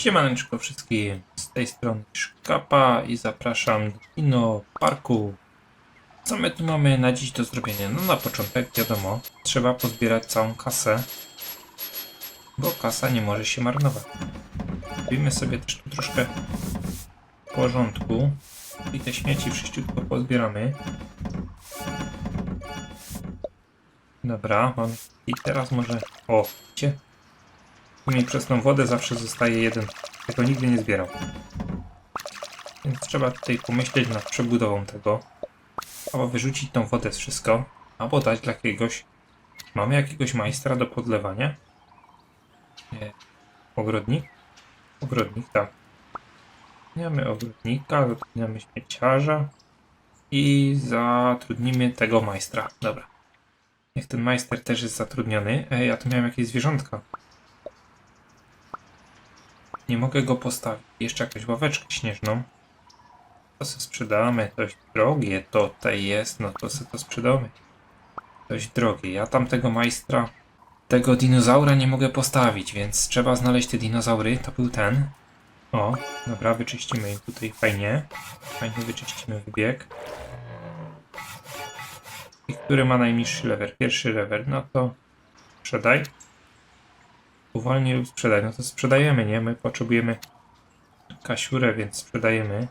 Siemaneczko wszystkim, z tej strony Szkapa i zapraszam do Kino Parku. Co my tu mamy na dziś do zrobienia? No na początek wiadomo, trzeba pozbierać całą kasę, bo kasa nie może się marnować. Robimy sobie też tu troszkę porządku i te śmieci wszyściutko pozbieramy. Dobra, i teraz może... O, widzicie? Mnie przez tą wodę zawsze zostaje jeden. Tego nigdy nie zbierał. Więc trzeba tutaj pomyśleć nad przebudową tego. Albo wyrzucić tą wodę z wszystko, albo dać dla jakiegoś... Mamy jakiegoś majstra do podlewania? Nie. Ogrodnik? Ogrodnik, tak. Mamy ogrodnika, zatrudniamy śmieciarza i zatrudnimy tego majstra. Dobra. Niech ten majster też jest zatrudniony. Ej, ja tu miałem jakieś zwierzątka. Nie mogę go postawić. Jeszcze jakąś ławeczkę śnieżną. To se sprzedamy. Dość drogie to tutaj jest. No to se to sprzedamy. Dość drogie. Ja tam tego majstra, tego dinozaura nie mogę postawić, więc trzeba znaleźć te dinozaury. To był ten. O, dobra, wyczyścimy im tutaj fajnie. Fajnie wyczyścimy wybieg. I który ma najniższy level? Pierwszy level. No to sprzedaj. Uwolnij lub sprzedaj. No to sprzedajemy, nie? My potrzebujemy kasiurę, więc sprzedajemy.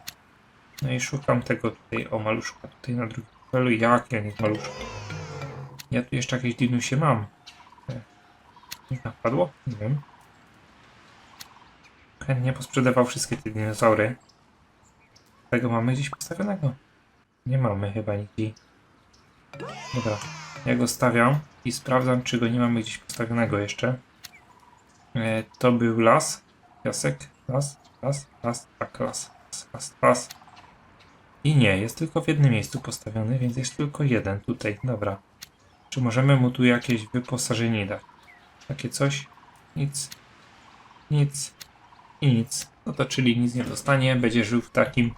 No i szukam tego tutaj, o maluszka, tutaj na drugim levelu. Jak ja nie maluszka? Ja tu jeszcze jakieś dinusie mam. E, Nie napadło? Nie wiem. Chętnie posprzedawał wszystkie te dinozaury. Tego mamy gdzieś postawionego? Nie mamy chyba nigdzie. Dobra, ja go stawiam i sprawdzam, czy go nie mamy gdzieś postawionego jeszcze. E, to był las, piasek, las, las, las, tak, las, las, las, las. I nie, jest tylko w jednym miejscu postawiony, więc jest tylko jeden tutaj, dobra. Czy możemy mu tu jakieś wyposażenie dać? Takie coś? Nic, nic i nic. No to czyli nic nie dostanie, będzie żył w takim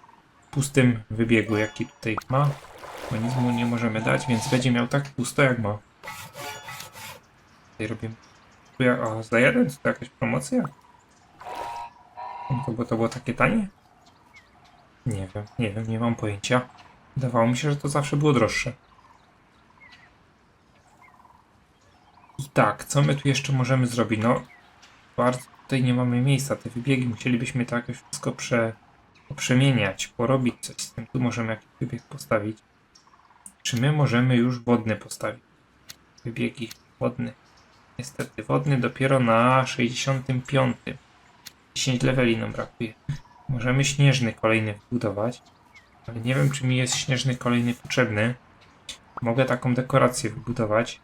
pustym wybiegu, jaki tutaj ma. Bo nic mu nie możemy dać, więc będzie miał tak pusto, jak ma. Tutaj robimy ja, a za jeden? Czy to jakaś promocja? To, bo to było takie tanie? Nie wiem, nie wiem, nie mam pojęcia. Wydawało mi się, że to zawsze było droższe. I tak, co my tu jeszcze możemy zrobić? No, bardzo tutaj nie mamy miejsca. Te wybiegi musielibyśmy to jakoś wszystko prze, przemieniać, porobić coś z tym. Tu możemy jakiś wybieg postawić. Czy my możemy już wodny postawić? Wybiegi wodny. Niestety, wodny dopiero na 65. 10 leveli nam brakuje. Możemy śnieżny kolejny wybudować, ale nie wiem, czy mi jest śnieżny kolejny potrzebny. Mogę taką dekorację wybudować.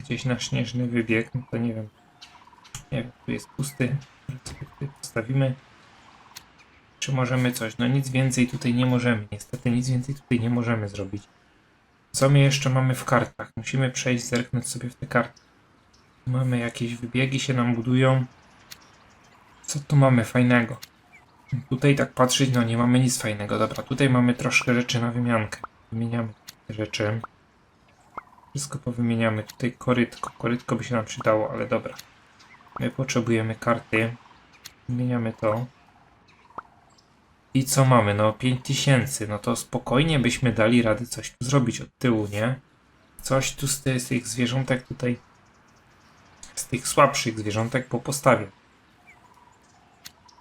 Gdzieś na śnieżny wybieg, no to nie wiem. Nie wiem, tu jest pusty. Postawimy? Czy możemy coś? No nic więcej tutaj nie możemy. Niestety nic więcej tutaj nie możemy zrobić. Co my jeszcze mamy w kartach? Musimy przejść, zerknąć sobie w te karty. Mamy jakieś wybiegi się nam budują. Co tu mamy fajnego? Tutaj tak patrzeć, no nie mamy nic fajnego. Dobra, tutaj mamy troszkę rzeczy na wymiankę. Wymieniamy rzeczy. Wszystko powymieniamy. Tutaj korytko. Korytko by się nam przydało, ale dobra. My potrzebujemy karty. Wymieniamy to. I co mamy? No 5000. No to spokojnie byśmy dali radę coś tu zrobić od tyłu, nie? Coś tu z tych zwierzątek tutaj z tych słabszych zwierzątek po postawie.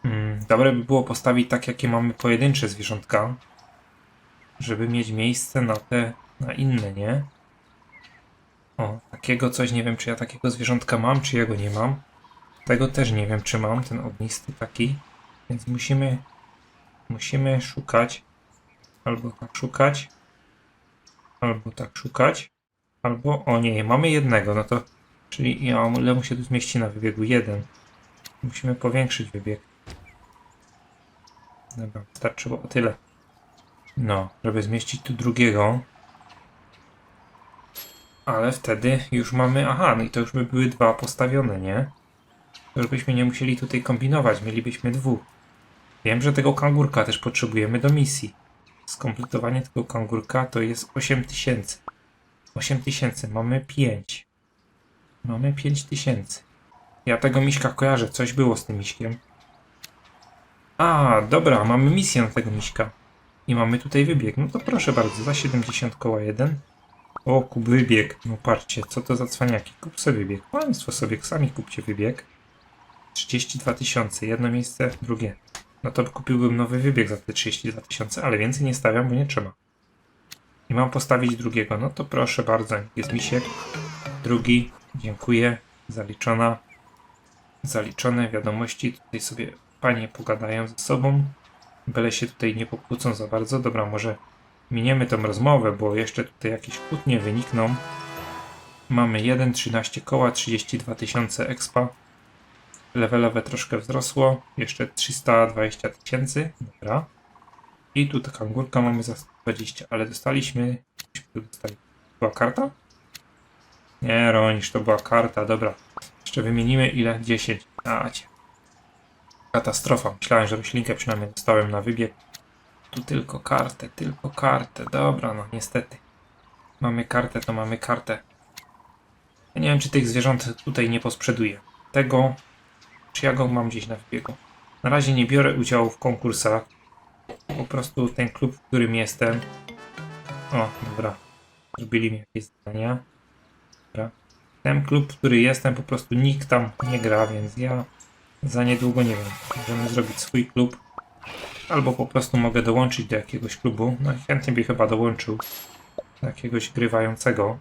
Mm, dobre by było postawić tak, jakie mamy pojedyncze zwierzątka, żeby mieć miejsce na te, na inne, nie? O, takiego coś, nie wiem, czy ja takiego zwierzątka mam, czy ja go nie mam. Tego też nie wiem, czy mam, ten ognisty taki. Więc musimy, musimy szukać, albo tak szukać, albo tak szukać, albo, o nie, mamy jednego, no to Czyli ile mu się tu zmieści na wybiegu? Jeden. Musimy powiększyć wybieg. Dobra, starczyło o tyle. No, żeby zmieścić tu drugiego. Ale wtedy już mamy... Aha, no i to już by były dwa postawione, nie? To już byśmy nie musieli tutaj kombinować, mielibyśmy dwóch. Wiem, że tego kangurka też potrzebujemy do misji. Skompletowanie tego kangurka to jest 8000. 8000, mamy 5. Mamy 5000. Ja tego miśka kojarzę, coś było z tym miśkiem. A, dobra, mamy misję na tego miśka. I mamy tutaj wybieg. No to proszę bardzo, za 70 koła 1. O, kup wybieg. No patrzcie, co to za cwaniaki. Kup sobie wybieg. Państwo sobie sami kupcie wybieg. 32 tysiące, jedno miejsce, drugie. No to kupiłbym nowy wybieg za te 32 tysiące, ale więcej nie stawiam, bo nie trzeba. I mam postawić drugiego. No to proszę bardzo, jest misiek. Drugi, dziękuję, zaliczona. Zaliczone wiadomości. Tutaj sobie panie pogadają ze sobą. Byle się tutaj nie pokłócą za bardzo. Dobra, może miniemy tą rozmowę, bo jeszcze tutaj jakieś kłótnie wynikną. Mamy 1, 13 koła, 32 tysiące expa. Levelowe troszkę wzrosło. Jeszcze 320 tysięcy. Dobra. I tu taka górka mamy za 120, ale dostaliśmy. Dostali. Była karta? Nie, Ronisz, to była karta, dobra. Jeszcze wymienimy ile? 10. A. Katastrofa. Myślałem, że roślinkę przynajmniej dostałem na wybieg. Tu tylko kartę, tylko kartę. Dobra, no niestety. Mamy kartę, to mamy kartę. Ja nie wiem, czy tych zwierząt tutaj nie posprzeduję. Tego, czy ja go mam gdzieś na wybiegu. Na razie nie biorę udziału w konkursach. Po prostu ten klub, w którym jestem. O, dobra. Zrobili mi jakieś zadania. Ten klub, w który jestem, po prostu nikt tam nie gra, więc ja za niedługo nie wiem. Możemy zrobić swój klub. Albo po prostu mogę dołączyć do jakiegoś klubu. No chętnie by chyba dołączył do jakiegoś grywającego.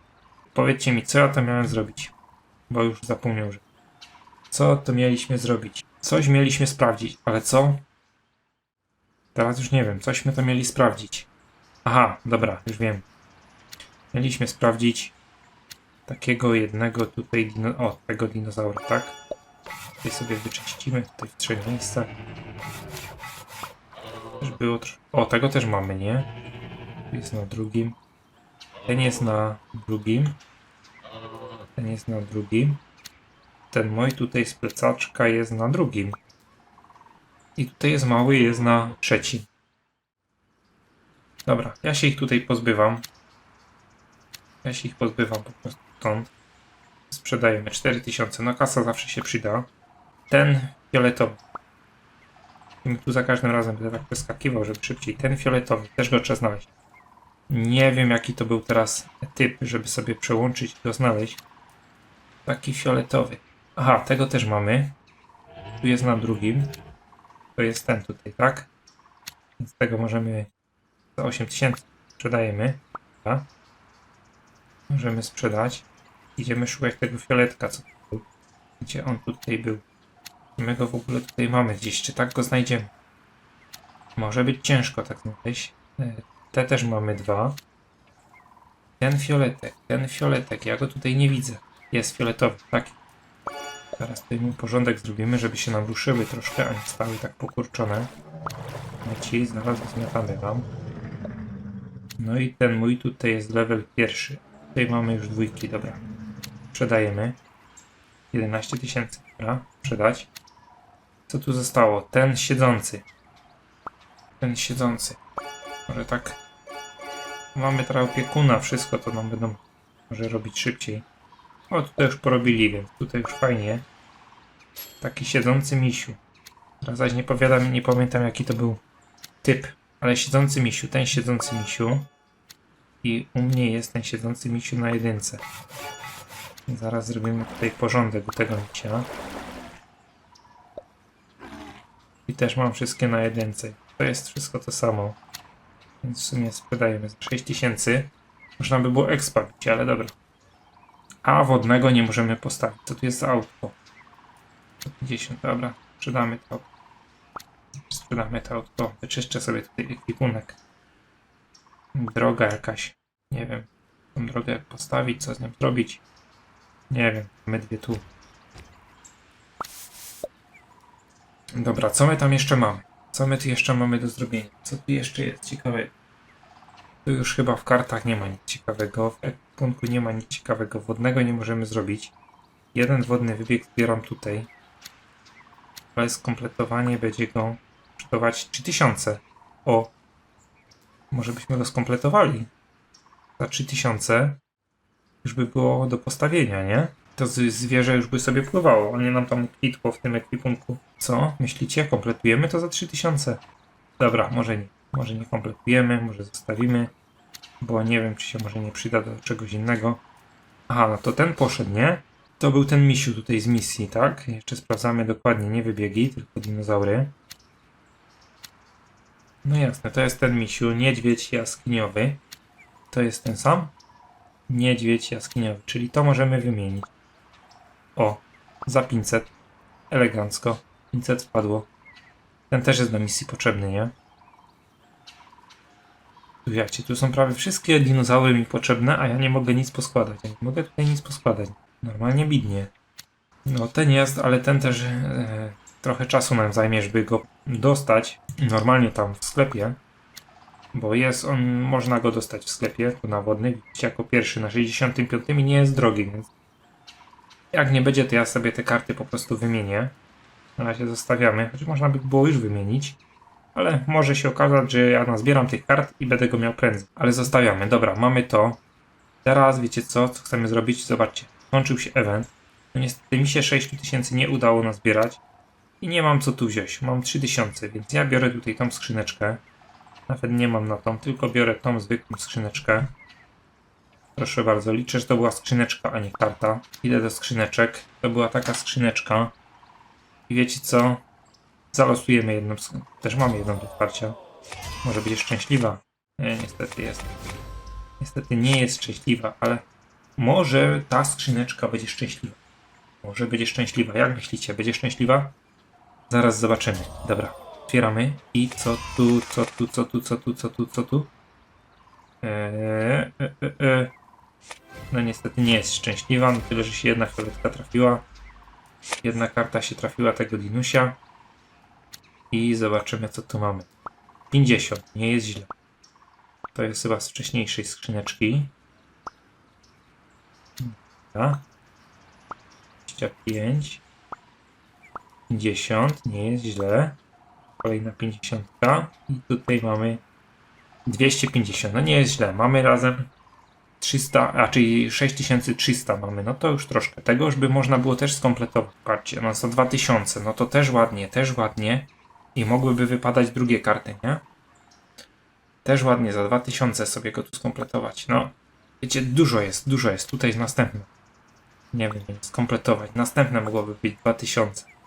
Powiedzcie mi, co ja to miałem zrobić? Bo już zapomniał, że. Co to mieliśmy zrobić? Coś mieliśmy sprawdzić, ale co? Teraz już nie wiem, cośmy to mieli sprawdzić. Aha, dobra, już wiem. Mieliśmy sprawdzić takiego jednego tutaj, o, tego dinozaura, tak? Tutaj sobie wyczyścimy, tutaj w trzech miejscach. Też było O, tego też mamy, nie? Jest na drugim. Ten jest na drugim. Ten jest na drugim. Ten mój tutaj z plecaczka jest na drugim. I tutaj jest mały, jest na trzecim. Dobra, ja się ich tutaj pozbywam. Ja się ich pozbywam po prostu stąd. Sprzedajemy 4000. No kasa zawsze się przyda. Ten fioletowy. I tu za każdym razem będę tak wyskakiwał, żeby szybciej. Ten fioletowy, też go trzeba znaleźć. Nie wiem jaki to był teraz typ, żeby sobie przełączyć i go znaleźć. Taki fioletowy. Aha, tego też mamy. Tu jest na drugim. To jest ten tutaj, tak? Więc tego możemy za 8000 sprzedajemy. Dobra. Możemy sprzedać. Idziemy szukać tego fioletka, co był. Gdzie on tutaj był? My go w ogóle tutaj mamy gdzieś, czy tak go znajdziemy? Może być ciężko tak znaleźć. E, Te też mamy dwa. Ten fioletek, ten fioletek, ja go tutaj nie widzę. Jest fioletowy, tak. Teraz tutaj mu porządek zrobimy, żeby się nam ruszyły troszkę, a nie stały tak pokurczone. Leci, zaraz zmiatamy wam. No i ten mój tutaj jest level pierwszy. Tutaj mamy już dwójki, dobra. Sprzedajemy. 11 tysięcy, dobra. Sprzedać. Co tu zostało? Ten siedzący. Ten siedzący. Może tak. Mamy teraz opiekuna, wszystko to nam będą może robić szybciej. O, tutaj już porobili, więc tutaj już fajnie. Taki siedzący misiu. Teraz zaś nie powiadam, nie pamiętam jaki to był typ. Ale siedzący misiu, ten siedzący misiu. I u mnie jest ten siedzący misiu na jedynce. Zaraz zrobimy tutaj porządek u tego misia. I też mam wszystkie na jedynce. To jest wszystko to samo. Więc w sumie sprzedajemy za 6000. Można by było expa bić, ale dobra. A wodnego nie możemy postawić. Co tu jest za auto? 50, dobra. Sprzedamy to. Sprzedamy to auto. Wyczyszczę sobie tutaj ekwipunek. Droga jakaś. Nie wiem. Tą drogę jak postawić, co z nią zrobić. Nie wiem. My dwie tu. Dobra, co my tam jeszcze mamy? Co my tu jeszcze mamy do zrobienia? Co tu jeszcze jest ciekawego? Tu już chyba w kartach nie ma nic ciekawego. W ekwipunku nie ma nic ciekawego. Wodnego nie możemy zrobić. Jeden wodny wybieg zbieram tutaj. Ale skompletowanie będzie go kosztować 3000. O! Może byśmy go skompletowali. Za 3000 już by było do postawienia, nie? To zwierzę już by sobie pływało, a nie nam tam kwitło w tym ekwipunku. Co? Myślicie? Kompletujemy to za 3000? Dobra, może nie. Może nie kompletujemy, może zostawimy, bo nie wiem, czy się może nie przyda do czegoś innego. Aha, no to ten poszedł, nie? To był ten misiu tutaj z misji, tak? Jeszcze sprawdzamy dokładnie, nie wybiegi, tylko dinozaury. No jasne, to jest ten misiu, niedźwiedź jaskiniowy. To jest ten sam? Niedźwiedź jaskiniowy, czyli to możemy wymienić. O, za 500. Elegancko. 500 wpadło. Ten też jest do misji potrzebny, nie? Tu wiecie, tu są prawie wszystkie dinozaury mi potrzebne, a ja nie mogę nic poskładać. Ja nie mogę tutaj nic poskładać. Normalnie bidnie. No ten jest, ale ten też e, trochę czasu nam zajmie, żeby go dostać. Normalnie tam w sklepie. Bo jest on, można go dostać w sklepie, na wodny, widzicie, jako pierwszy na 65 i nie jest drogi, więc jak nie będzie, to ja sobie te karty po prostu wymienię. Na razie zostawiamy, choć można by było już wymienić. Ale może się okazać, że ja nazbieram tych kart i będę go miał prędzej. Ale zostawiamy. Dobra, mamy to. Teraz wiecie co, co chcemy zrobić? Zobaczcie, skończył się event. No niestety mi się 6000 nie udało nazbierać. I nie mam co tu wziąć. Mam 3000, więc ja biorę tutaj tą skrzyneczkę. Nawet nie mam na tą, tylko biorę tą zwykłą skrzyneczkę. Proszę bardzo, liczę, że to była skrzyneczka, a nie karta. Idę do skrzyneczek. To była taka skrzyneczka. I wiecie co? Zalosujemy jedną. Też mamy jedną do otwarcia. Może będzie szczęśliwa. Nie, niestety jest. Niestety nie jest szczęśliwa, ale może ta skrzyneczka będzie szczęśliwa. Może będzie szczęśliwa. Jak myślicie? Będzie szczęśliwa? Zaraz zobaczymy. Dobra, otwieramy. I co tu, co tu, co tu, co tu, co tu, co tu? Eee, e, e, e. No niestety nie jest szczęśliwa, no tyle, że się jedna fioletka trafiła. Jedna karta się trafiła tego Dinusia. I zobaczymy co tu mamy. 50, nie jest źle. To jest chyba z wcześniejszej skrzyneczki. Dobra. 25. 50, nie jest źle. Kolejna 50. I tutaj mamy 250. No nie jest źle. Mamy razem 300, a czyli 6300 mamy. No to już troszkę. Tego już by można było też skompletować. Patrzcie, no za 2000. No to też ładnie, też ładnie. I mogłyby wypadać drugie karty, nie? Też ładnie, za 2000 sobie go tu skompletować. No, wiecie, dużo jest, dużo jest. Tutaj jest następne. Nie wiem, skompletować. Następne mogłoby być 2000.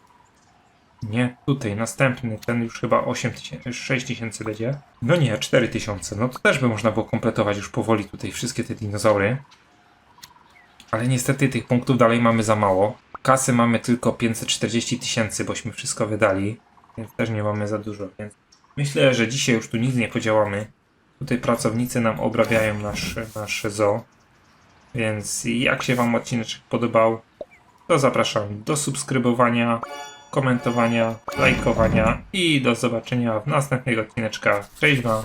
Nie, tutaj następny, ten już chyba 8000, 6000 będzie. No nie, 4000. No to też by można było kompletować już powoli tutaj wszystkie te dinozaury. Ale niestety tych punktów dalej mamy za mało. Kasy mamy tylko 540 tysięcy, bośmy wszystko wydali. Więc też nie mamy za dużo, więc myślę, że dzisiaj już tu nic nie podziałamy. Tutaj pracownicy nam obrabiają nasz, nasze zoo. Więc jak się Wam odcinek podobał, to zapraszam do subskrybowania, komentowania, lajkowania i do zobaczenia w następnych odcineczkach. Cześć Wam!